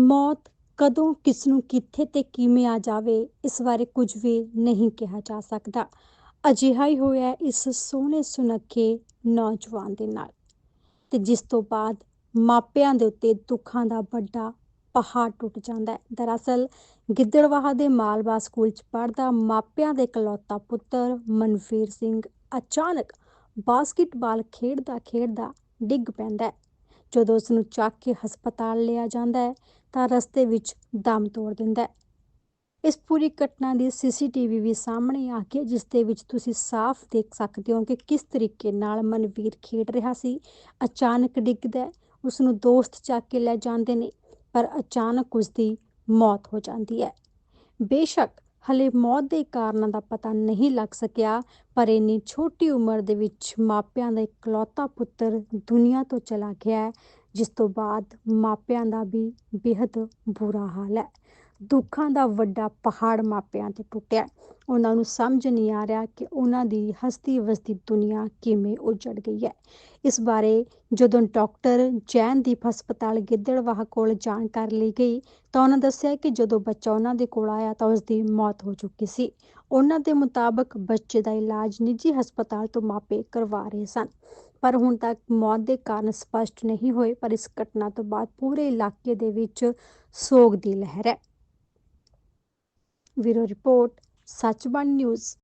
ਮੌਤ ਕਦੋਂ ਕਿਸ ਨੂੰ ਕਿੱਥੇ ਤੇ ਕਿਵੇਂ ਆ ਜਾਵੇ, ਇਸ ਬਾਰੇ ਕੁਝ ਵੀ ਨਹੀਂ ਕਿਹਾ ਜਾ ਸਕਦਾ। ਅਜਿਹਾ ਹੀ ਹੋਇਆ ਇਸ ਸੋਹਣੇ ਸੁਨੱਖੇ ਨੌਜਵਾਨ ਦੇ ਨਾਲ। ਤੇ ਜਿਸ ਤੋਂ ਬਾਅਦ ਮਾਪਿਆਂ ਦੇ ਉੱਤੇ ਦੁੱਖਾਂ ਦਾ ਵੱਡਾ ਪਹਾੜ ਟੁੱਟ ਜਾਂਦਾ ਹੈ। ਦਰਅਸਲ ਗਿੱਦੜਵਾਹਾ ਦੇ ਮਾਲਵਾ ਸਕੂਲ 'ਚ ਪੜ੍ਹਦਾ ਮਾਪਿਆਂ ਦੇ ਇਕਲੌਤਾ ਪੁੱਤਰ ਮਨਵੀਰ ਸਿੰਘ ਅਚਾਨਕ ਬਾਸਕਟਬਾਲ ਖੇਡਦਾ ਖੇਡਦਾ ਡਿੱਗ ਪੈਂਦਾ ਹੈ। ਜਦੋਂ ਉਸ ਨੂੰ ਚੱਕ ਕੇ ਹਸਪਤਾਲ ਲਿਆ ਜਾਂਦਾ ਹੈ ਤਾਂ ਰਸਤੇ ਵਿੱਚ ਦਮ ਤੋੜ ਦਿੰਦਾ ਹੈ। ਇਸ ਪੂਰੀ ਘਟਨਾ ਦੀ ਸੀਸੀਟੀਵੀ ਵੀ ਸਾਹਮਣੇ ਆ ਗਈ ਜਿਸ ਦੇ ਵਿੱਚ ਤੁਸੀਂ ਸਾਫ਼ ਦੇਖ ਸਕਦੇ ਹੋ ਕਿ ਕਿਸ ਤਰੀਕੇ ਨਾਲ ਮਨਵੀਰ ਖੇਡ ਰਿਹਾ ਸੀ। ਅਚਾਨਕ ਡਿੱਗਦਾ ਹੈ ਉਸ ਨੂੰ ਦੋਸਤ ਚੱਕ ਕੇ ਲੈ ਜਾਂਦੇ ਨੇ, ਪਰ ਅਚਾਨਕ ਉਸ ਦੀ ਮੌਤ ਹੋ ਜਾਂਦੀ ਹੈ। ਬੇਸ਼ੱਕ, ਹਲੇ ਮੌਤ ਦੇ ਕਾਰਨਾਂ ਦਾ ਪਤਾ ਨਹੀਂ ਲੱਗ ਸਕਿਆ, ਪਰ ਇੰਨੀ ਛੋਟੀ ਉਮਰ ਦੇ ਵਿੱਚ ਮਾਪਿਆਂ ਦਾ ਇਕਲੌਤਾ ਪੁੱਤਰ ਦੁਨੀਆ ਤੋਂ ਚਲਾ ਗਿਆ ਜਿਸ ਤੋਂ ਬਾਅਦ ਮਾਪਿਆਂ ਦਾ ਵੀ ਬੇਹੱਦ ਬੁਰਾ ਹਾਲ ਹੈ। ਦੁੱਖਾਂ ਦਾ ਵੱਡਾ ਪਹਾੜ ਮਾਪਿਆਂ ਤੇ ਟੁੱਟਿਆ ਉਹਨਾਂ ਨੂੰ ਸਮਝ ਨਹੀਂ ਆ ਰਿਹਾ ਕਿ ਉਹਨਾਂ ਦੀ ਹਸਤੀ ਵਸਦੀ ਦੁਨੀਆ ਕਿਵੇਂ ਉਜੜ ਗਈ ਹੈ। ਇਸ ਬਾਰੇ ਜਦੋਂ ਡਾਕਟਰ ਜੈਨਦੀਪ ਹਸਪਤਾਲ ਗਿੱਦੜਵਾਹ ਕੋਲ ਜਾਣਕਾਰੀ ਲਈ ਗਈ, ਤਾਂ ਉਹਨਾਂ ਦੱਸਿਆ ਕਿ ਜਦੋਂ ਬੱਚਾ ਉਹਨਾਂ ਦੇ ਕੋਲ ਆਇਆ ਤਾਂ ਉਸ ਦੀ ਮੌਤ ਹੋ ਚੁੱਕੀ ਸੀ। ਉਹਨਾਂ ਦੇ ਮੁਤਾਬਕ ਬੱਚੇ ਦਾ ਇਲਾਜ ਨਿੱਜੀ ਹਸਪਤਾਲ ਤੋਂ ਮਾਪੇ ਕਰਵਾ ਰਹੇ ਸਨ। ਪਰ ਹੁਣ ਤੱਕ ਮੌਤ ਦੇ ਕਾਰਨ ਸਪਸ਼ਟ ਨਹੀਂ ਹੋਏ, ਪਰ ਇਸ ਘਟਨਾ ਤੋਂ ਬਾਅਦ ਪੂਰੇ ਇਲਾਕੇ ਦੇ ਵਿੱਚ ਸੋਗ ਦੀ ਲਹਿਰ ਹੈ। ਵੀਰੋ ਰਿਪੋਰਟ ਸੱਚਬੰਦ ਨਿਊਜ਼।